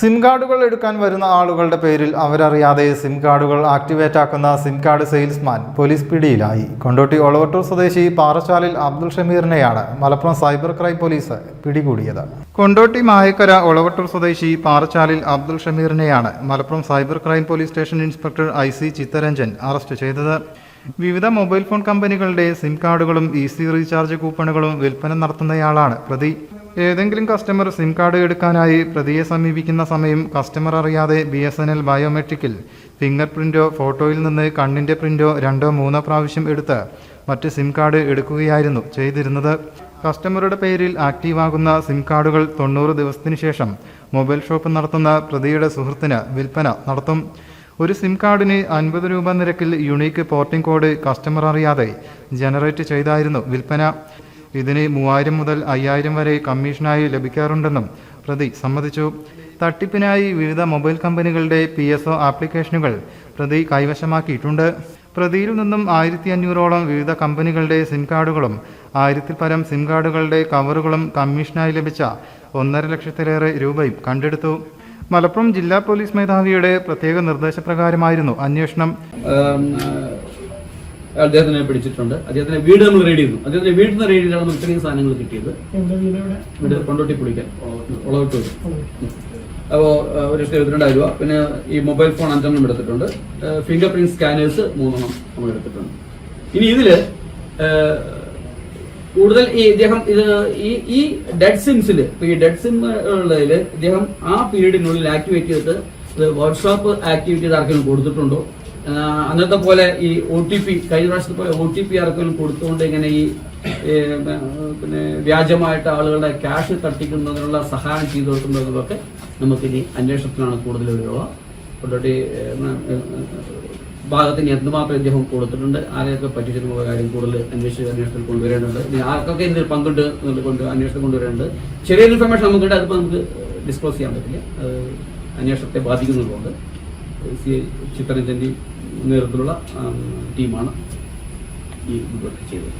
SIM കാർഡുകൾ എടുക്കാൻ വരുന്ന ആളുകളുടെ പേരിൽ അവരറിയാതെ സിം കാർഡുകൾ ആക്ടിവേറ്റ് ആക്കുന്ന സിം കാർഡ് സെയിൽസ്മാൻ പോലീസ് പിടിയിലായി. കൊണ്ടോട്ടി ഒളവട്ടൂർ സ്വദേശി പാറശാലിൽ അബ്ദുൾ ഷമീറിനെയാണ് മലപ്പുറം സൈബർ ക്രൈം പോലീസ് പിടികൂടിയത്. കൊണ്ടോട്ടി മായക്കര ഒളവട്ടൂർ സ്വദേശി പാറച്ചാലിൽ Abdul ഷമീറിനെയാണ് Malappuram cyber crime police station inspector I C Chitharanjan arrest ചെയ്തത്. വിവിധ മൊബൈൽ ഫോൺ കമ്പനികളുടെ സിം കാർഡുകളും ഇ സി റീചാർജ് കൂപ്പണുകളും വിൽപ്പന നടത്തുന്നയാളാണ് പ്രതി. ഏതെങ്കിലും കസ്റ്റമർ സിം കാർഡ് എടുക്കാനായി പ്രതിയെ സമീപിക്കുന്ന സമയം കസ്റ്റമർ അറിയാതെ ബി എസ് എൻ എൽ ബയോമെട്രിക്കിൽ ഫിംഗർ പ്രിന്റോ ഫോട്ടോയിൽ നിന്ന് കണ്ണിന്റെ പ്രിന്റോ രണ്ടോ മൂന്നോ പ്രാവശ്യം എടുത്ത് മറ്റ് സിം കാർഡ് എടുക്കുകയായിരുന്നു ചെയ്തിരുന്നത്. കസ്റ്റമറുടെ പേരിൽ ആക്റ്റീവാകുന്ന സിം കാർഡുകൾ തൊണ്ണൂറ് ദിവസത്തിനു ശേഷം മൊബൈൽ ഷോപ്പ് നടത്തുന്ന പ്രതിയുടെ സുഹൃത്തിന് വിൽപ്പന നടത്തും. ഒരു സിം കാർഡിന് അൻപത് രൂപ നിരക്കിൽ യുണീക്ക് പോർട്ടിംഗ് കോഡ് കസ്റ്റമർ അറിയാതെ ജനറേറ്റ് ചെയ്തായിരുന്നു വിൽപ്പന. ഇതിന് മൂവായിരം മുതൽ അയ്യായിരം വരെ കമ്മീഷനായി ലഭിക്കാറുണ്ടെന്നും പ്രതി സമ്മതിച്ചു. തട്ടിപ്പിനായി വിവിധ മൊബൈൽ കമ്പനികളുടെ പി എസ് ഒ ആപ്ലിക്കേഷനുകൾ പ്രതി കൈവശമാക്കിയിട്ടുണ്ട്. പ്രതിയിൽ നിന്നും ആയിരത്തി അഞ്ഞൂറോളം വിവിധ കമ്പനികളുടെ സിം കാർഡുകളും ആയിരത്തിൽ പരം സിം കാർഡുകളുടെ കവറുകളും കമ്മീഷനായി ലഭിച്ച ഒന്നര ലക്ഷത്തിലേറെ രൂപയും കണ്ടെടുത്തു. മലപ്പുറം ജില്ലാ പോലീസ് മേധാവിയുടെ പ്രത്യേക നിർദ്ദേശപ്രകാരമായിരുന്നു അന്വേഷണം. അദ്ദേഹത്തിനെ പിടിച്ചിട്ടുണ്ട്. അദ്ദേഹത്തിന്റെ വീട് നമ്മൾ റെയ്ഡ് ചെയ്തു. അദ്ദേഹത്തിന്റെ വീട്ടിൽ നിന്ന് റെയ്ഡ് ചെയ്താണ് നമുക്ക് ഇത്രയും സാധനങ്ങൾ കിട്ടിയത്. എന്റെ വീട് കൊണ്ടോട്ടി പുളിക്കൽ. ഉളവട്ടൂർ അപ്പോൾ ഒരു ലക്ഷത്തി എഴുപത്തിരണ്ടായിരം രൂപ പിന്നെ ഈ മൊബൈൽ ഫോൺ അഞ്ചെണ്ണം എടുത്തിട്ടുണ്ട്. ഫിംഗർ പ്രിന്റ് സ്കാനേഴ്സ് മൂന്നെണ്ണം നമ്മൾ എടുത്തിട്ടുണ്ട്. ഇനി ഇതിൽ കൂടുതൽ ഈ ഇദ്ദേഹം ഇത് ഈ ഈ ഡെഡ് സിംസിൽ ഈ ഡെഡ് സിം ഉള്ളതിൽ ഇദ്ദേഹം ആ പീരീഡിനുള്ളിൽ ആക്ടിവേറ്റ് ചെയ്തിട്ട് വർക്ക്ഷോപ്പ് ആക്ടിവിറ്റി ആർക്കെങ്കിലും കൊടുത്തിട്ടുണ്ടോ? അന്നത്തെ പോലെ ഈ ഒ ടി പി കഴിഞ്ഞ പ്രാവശ്യത്തെ പോലെ ഒ ടി പി ആർക്കെങ്കിലും കൊടുത്തുകൊണ്ട് ഇങ്ങനെ ഈ പിന്നെ വ്യാജമായിട്ട് ആളുകളുടെ ക്യാഷ് തട്ടിക്കുന്നതിനുള്ള സഹായം ചെയ്തു കൊടുക്കുന്നതൊക്കെ നമുക്കിനി അന്വേഷണത്തിലാണ് കൂടുതൽ ഏ, ഏ, ഭാഗത്തിന് എന്തുമാത്രം ഇദ്ദേഹം കൊടുത്തിട്ടുണ്ട് ആരെയൊക്കെ പറ്റിച്ചിട്ടുള്ള കാര്യം കൂടുതൽ അന്വേഷിച്ച് അന്വേഷണത്തിൽ കൊണ്ടുവരേണ്ടത് ഇനി ആർക്കൊക്കെ ഇതിൽ പങ്കുണ്ട് കൊണ്ട് അന്വേഷണം കൊണ്ടുവരേണ്ടത് ചെറിയ ഇൻഫർമേഷൻ നമുക്കുണ്ട് അതിപ്പോൾ നമുക്ക് ഡിസ്ക്ലോസ് ചെയ്യാൻ പറ്റില്ല. അത് അന്വേഷണത്തെ ബാധിക്കുന്നതുകൊണ്ട്. സി ചിത്രരഞ്ജന്റെ നേതൃത്വത്തിലുള്ള ടീമാണ് ഈ ഇതൊക്കെ ചെയ്തത്.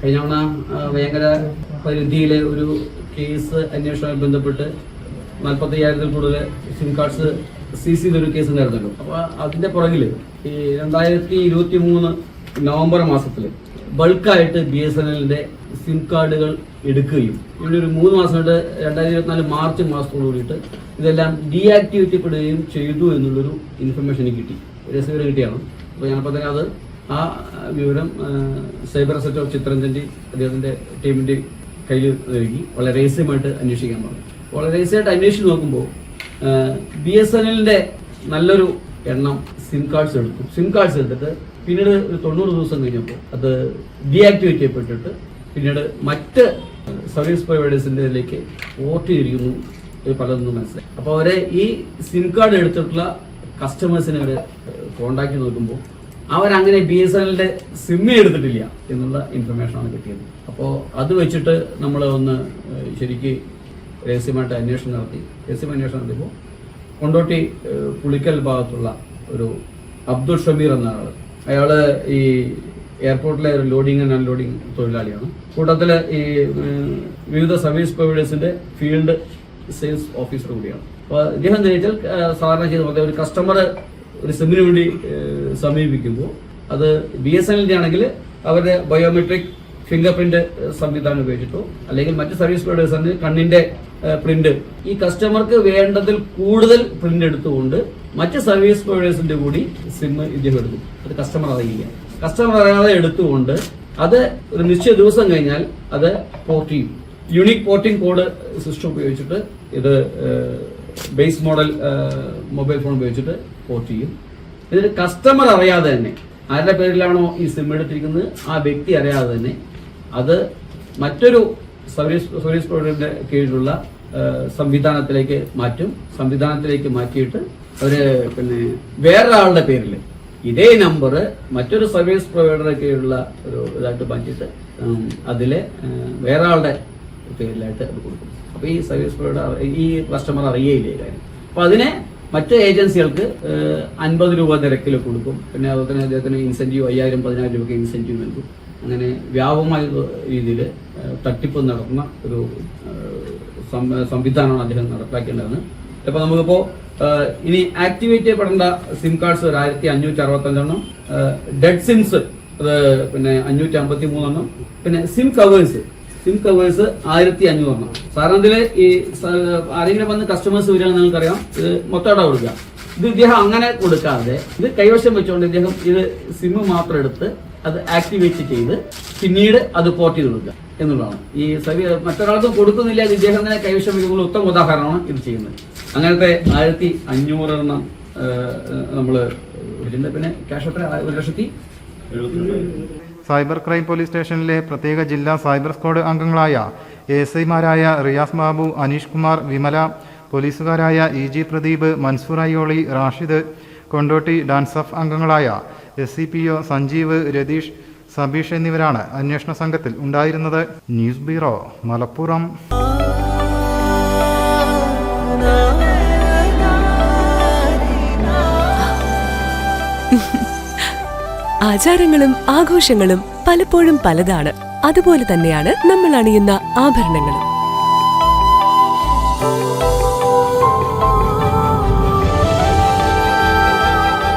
കഴിഞ്ഞ തവണ ഭയങ്കര പരിധിയിലെ ഒരു കേസ് അന്വേഷണവുമായി ബന്ധപ്പെട്ട് നാൽപ്പത്തി അയ്യായിരത്തിൽ കൂടുതൽ സിം കാർഡ്സ് സീസ് ചെയ്തൊരു കേസ് ഉണ്ടായിരുന്നല്ലോ. അപ്പോൾ അതിന്റെ പുറകിൽ ഈ രണ്ടായിരത്തി ഇരുപത്തി മൂന്ന് നവംബർ മാസത്തിൽ ബൾക്കായിട്ട് ബി എസ് എൻ എല്ലിന്റെ സിം കാർഡുകൾ എടുക്കുകയും ഇവിടെ ഒരു മൂന്ന് മാസം കൊണ്ട് രണ്ടായിരത്തി ഇരുപത്തിനാല് മാർച്ച് മാസത്തോട് കൂടിയിട്ട് ഇതെല്ലാം ഡീആക്ടിവേറ്റ് ചെയ്യപ്പെടുകയും ചെയ്തു എന്നുള്ളൊരു ഇൻഫർമേഷൻ എനിക്ക് കിട്ടി രസവിവരം കിട്ടിയാണ്. അപ്പോൾ ഞാനപ്പോൾ തന്നെ അത് ആ വിവരം സൈബർ സെറ്റ് ഓഫ് ചിത്രഞ്ജന്റെ അദ്ദേഹത്തിന്റെ ടീമിന്റെ കയ്യിൽ നൽകി വളരെ രഹസ്യമായിട്ട് അന്വേഷിക്കാൻ പറഞ്ഞു. വളരെ രഹസ്യമായിട്ട് അന്വേഷിച്ച് നോക്കുമ്പോൾ ബി എസ് എൻ എല്ലിന്റെ നല്ലൊരു എണ്ണം സിം കാർഡ്സ് എടുത്തു. സിം കാർഡ്സ് എടുത്തിട്ട് പിന്നീട് ഒരു തൊണ്ണൂറ് ദിവസം കഴിഞ്ഞപ്പോൾ അത് ഡീആക്ടിവേറ്റ് ചെയ്യപ്പെട്ടിട്ട് പിന്നീട് മറ്റ് സർവീസ് പ്രൊവൈഡേഴ്സിന്റെ ഇതിലേക്ക് പോർട്ട് ചെയ്തിരിക്കുന്നു പലതൊന്നും മനസ്സിലായി. അപ്പോൾ അവരെ ഈ സിം കാർഡ് എടുത്തിട്ടുള്ള കസ്റ്റമേഴ്സിനെ അവർ കോണ്ടാക്ട് നോക്കുമ്പോൾ അവരങ്ങനെ ബി എസ് എല്ലിന്റെ സിമ്മി എടുത്തിട്ടില്ല എന്നുള്ള ഇൻഫർമേഷനാണ് കിട്ടിയത്. അപ്പോൾ അത് വെച്ചിട്ട് നമ്മൾ ഒന്ന് ശരിക്ക് രഹസ്യമായിട്ട് അന്വേഷണം നടത്തി. രഹസ്യം അന്വേഷണം നടത്തിയപ്പോൾ കൊണ്ടോട്ടി പുളിക്കൽ ഭാഗത്തുള്ള ഒരു അബ്ദുൾ ഷമീർ എന്ന ആൾ അയാൾ ഈ എയർപോർട്ടിലെ ഒരു ആൻഡ് അൺലോഡിംഗ് തൊഴിലാളിയാണ്. കൂട്ടത്തിൽ ഈ വിവിധ സർവീസ് പ്രൊവൈഡേഴ്സിന്റെ ഫീൽഡ് സെയിൽസ് ഓഫീസർ കൂടിയാണ്. അപ്പോൾ ഇദ്ദേഹം ഏഹ്, സാധാരണ ചെയ്ത പോലെ ഒരു കസ്റ്റമർ ഒരു സിമ്മിന് വേണ്ടി സമീപിക്കുമ്പോൾ അത് ബി എസ് എൻ ആണെങ്കിൽ അവരുടെ ബയോമെട്രിക് ഫിംഗർ പ്രിന്റ് സംവിധാനം ഉപയോഗിച്ചിട്ടോ അല്ലെങ്കിൽ മറ്റ് സർവീസ് പ്രൊവൈഡേഴ്സിന് കണ്ണിന്റെ പ്രിന്റ്. ഈ കസ്റ്റമർക്ക് വേണ്ടതിൽ കൂടുതൽ പ്രിന്റ് എടുത്തുകൊണ്ട് മറ്റ് സർവീസ് പ്രൊവൈഡേഴ്സിന്റെ കൂടി സിം ഇദ്ദേഹം എടുക്കും അത് കസ്റ്റമർ അറിയില്ല കസ്റ്റമർ അറിയാതെ എടുത്തുകൊണ്ട് അത് ഒരു നിശ്ചയ ദിവസം കഴിഞ്ഞാൽ അത് പോർട്ട് ചെയ്യും. യുണീക് പോർട്ടിംഗ് കോഡ് സിസ്റ്റം ഉപയോഗിച്ചിട്ട് ഇത് ബേസ് മോഡൽ മൊബൈൽ ഫോൺ ഉപയോഗിച്ചിട്ട് പോർട്ട് ചെയ്യും. ഇതിൽ കസ്റ്റമർ അറിയാതെ തന്നെ ആരുടെ പേരിലാണോ ഈ സിം എടുത്തിരിക്കുന്നത്? ആ വ്യക്തി അറിയാതെ തന്നെ അത് മറ്റൊരു സർവീസ് സർവീസ് പ്രൊവൈഡറിന്റെ കീഴിലുള്ള സംവിധാനത്തിലേക്ക് മാറ്റും. സംവിധാനത്തിലേക്ക് മാറ്റിയിട്ട് അവർ പിന്നെ വേറൊരാളുടെ പേരിൽ ഇതേ നമ്പർ മറ്റൊരു സർവീസ് പ്രൊവൈഡറൊക്കെയുള്ള ഒരു ഇതായിട്ട് മാറ്റിയിട്ട് അതിലെ ആ, വേറെ ആളുടെ പേരിലായിട്ട് അത് കൊടുക്കും. അപ്പൊ ഈ സർവീസ് പ്രൊവൈഡർ ഈ കസ്റ്റമർ അറിയേയില്ല കാര്യം. അപ്പൊ അതിനെ മറ്റ് ഏജൻസികൾക്ക് അൻപത് രൂപ നിരക്കിൽ കൊടുക്കും. പിന്നെ അതുപോലെ തന്നെ അദ്ദേഹത്തിന് ഇൻസെന്റീവ് അയ്യായിരം പതിനായിരം രൂപയ്ക്ക് ഇൻസെന്റീവ് നൽകും. അങ്ങനെ വ്യാപകമായ രീതിയിൽ തട്ടിപ്പ് നടത്തുന്ന ഒരു സംവിധാനമാണ് അദ്ദേഹം നടപ്പാക്കേണ്ടതെന്ന്. അപ്പൊ നമുക്കിപ്പോ ഇനി ആക്ടിവേറ്റ് ചെയ്യപ്പെടേണ്ട സിം കാർഡ്സ് ഒരു ആയിരത്തി അഞ്ഞൂറ്റി അറുപത്തഞ്ചെണ്ണം ഡെഡ് സിംസ് അത് പിന്നെ അഞ്ഞൂറ്റി അമ്പത്തി മൂന്നെണ്ണം പിന്നെ സിം കവേഴ്സ് സിം കവേഴ്സ് ആയിരത്തി അഞ്ഞൂറെണ്ണം സാറിന് ഇതിൽ ഈ ആരെങ്കിലും വന്ന് കസ്റ്റമേഴ്സ് വരികയാണെന്ന് നിങ്ങൾക്കറിയാം. ഇത് മൊത്തമായിട്ട് കൊടുക്കുക. ഇത് ഇദ്ദേഹം അങ്ങനെ കൊടുക്കാതെ ഇത് കൈവശം വെച്ചുകൊണ്ട് ഇദ്ദേഹം ഇത് സിം മാത്രം എടുത്ത് അത് ആക്ടിവേറ്റ് ചെയ്ത് പിന്നീട് അത് പോർട്ട് ചെയ്ത് കൊടുക്കുക. എന്നുള്ളതാണ്. ഈ സവി മറ്റൊരാൾക്കും കൊടുക്കുന്നില്ല ഇത് ഇദ്ദേഹം തന്നെ കൈവശം വയ്ക്കുന്ന ഉത്തമ ഉദാഹരണമാണ് ഇത് ചെയ്യുന്നത്. അങ്ങനത്തെ ആയിരത്തി അഞ്ഞൂറെണ്ണം നമ്മൾ പിന്നെ ക്യാഷ് എത്ര? ഒരു ലക്ഷത്തി സൈബർ ക്രൈം പോലീസ് സ്റ്റേഷനിലെ പ്രത്യേക ജില്ലാ സൈബർ സ്ക്വാഡ് അംഗങ്ങളായ എസ് ഐമാരായ Riyas Babu Aneesh Kumar Vimala പോലീസുകാരായ E G Pradeep Mansoor Ayyoli Rashid Kondotty DANSAF അംഗങ്ങളായ S C P O Sanjeev Ratheesh Sabeesh എന്നിവരാണ് അന്വേഷണ സംഘത്തിൽ ഉണ്ടായിരുന്നത്. News bureau Malappuram. ആചാരങ്ങളും ആഘോഷങ്ങളും പലപ്പോഴും പലതാണ്. അതുപോലെ തന്നെയാണ് നമ്മൾ അണിയുന്ന ആഭരണങ്ങളും.